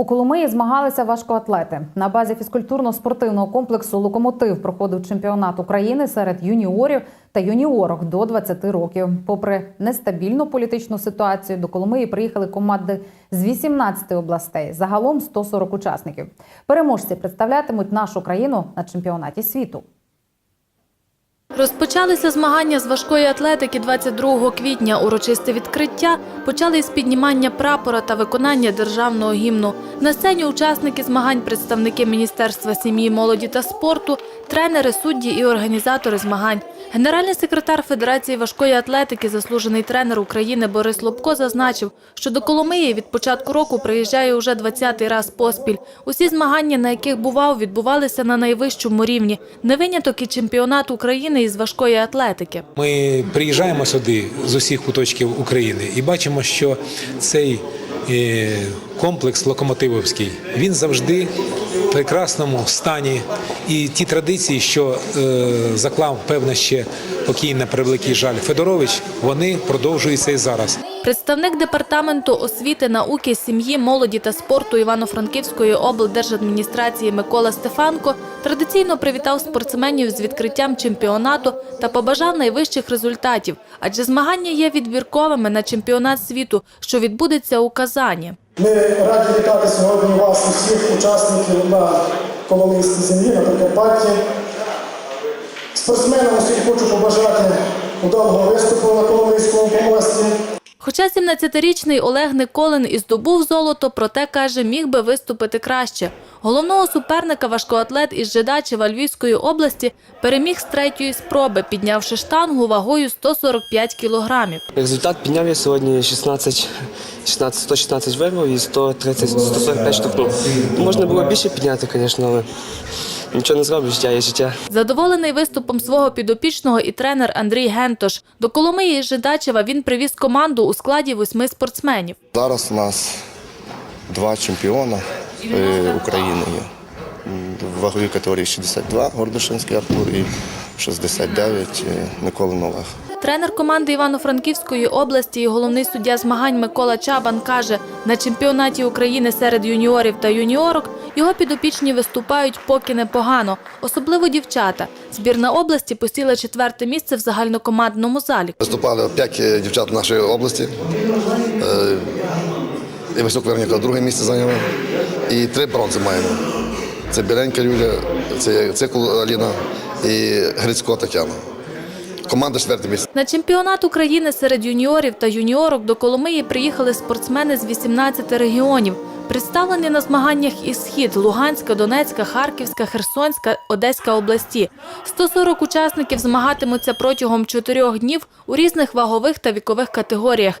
У Коломиї змагалися важкоатлети. На базі фізкультурно-спортивного комплексу Локомотив проходив чемпіонат України серед юніорів та юніорок до 20 років. Попри нестабільну політичну ситуацію, до Коломиї приїхали команди з 18 областей. Загалом 140 учасників. Переможці представлятимуть нашу країну на чемпіонаті світу. Розпочалися змагання з важкої атлетики 22 квітня. Урочисте відкриття почали із піднімання прапора та виконання державного гімну. На сцені учасники змагань, представники Міністерства сім'ї, молоді та спорту, тренери, судді і організатори змагань. Генеральний секретар Федерації важкої атлетики, заслужений тренер України Борис Лобко зазначив, що до Коломиї від початку року приїжджає уже 20-й раз поспіль. Усі змагання, на яких бував, відбувалися на найвищому рівні. Не виняток і чемпіонат України із важкої атлетики. Ми приїжджаємо сюди з усіх куточків України і бачимо, що цей комплекс локомотивовський він завжди в прекрасному стані. І ті традиції, що е, заклав певне ще покійна на превеликий жаль Федорович, вони продовжуються і зараз. Представник департаменту освіти, науки, сім'ї, молоді та спорту Івано-Франківської облдержадміністрації Микола Стефанко традиційно привітав спортсменів з відкриттям чемпіонату та побажав найвищих результатів, адже змагання є відбірковими на чемпіонат світу, що відбудеться у Казані. Ми раді вітати сьогодні вас, усіх учасників на Коломийській землі, на Прикарпатті. Спортсменам усім хочу побажати удалого виступу на Коломийському помості. Хоча 17-річний Олег Николин і здобув золото, проте каже, міг би виступити краще. Головного суперника важкоатлет із Жидачева Львівської області переміг з третьої спроби, піднявши штангу вагою 145 кілограмів. Результат підняв я сьогодні 16, 16 116 вирвав і 130, 145 штовхнув. Можна було більше підняти, звісно, але нічого не зробиш, життя є життя. Задоволений виступом свого підопічного і тренер Андрій Гентош. До Коломиї Жидачева він привіз команду у складі восьми спортсменів. Зараз у нас два чемпіона е, України є. В ваговій категорії 62 Гордошинський Артур і 69 Микола Нових. Тренер команди Івано-Франківської області і головний суддя змагань Микола Чабан каже, на чемпіонаті України серед юніорів та юніорок його підопічні виступають поки непогано, особливо дівчата. Збірна області посіла четверте місце в загальнокомандному залі. Виступали п'ять е, дівчат нашої області. Е, Івасюк Верніка друге місце зайняла. І три бронзи маємо. Це Біленька Юлія, це Цикл Аліна і Грицько Тетяна. Команда четверте місце. На чемпіонат України серед юніорів та юніорок до Коломиї приїхали спортсмени з 18 регіонів. Представлені на змаганнях із Схід, Луганська, Донецька, Харківська, Херсонська, Одеська області. 140 учасників змагатимуться протягом чотирьох днів у різних вагових та вікових категоріях.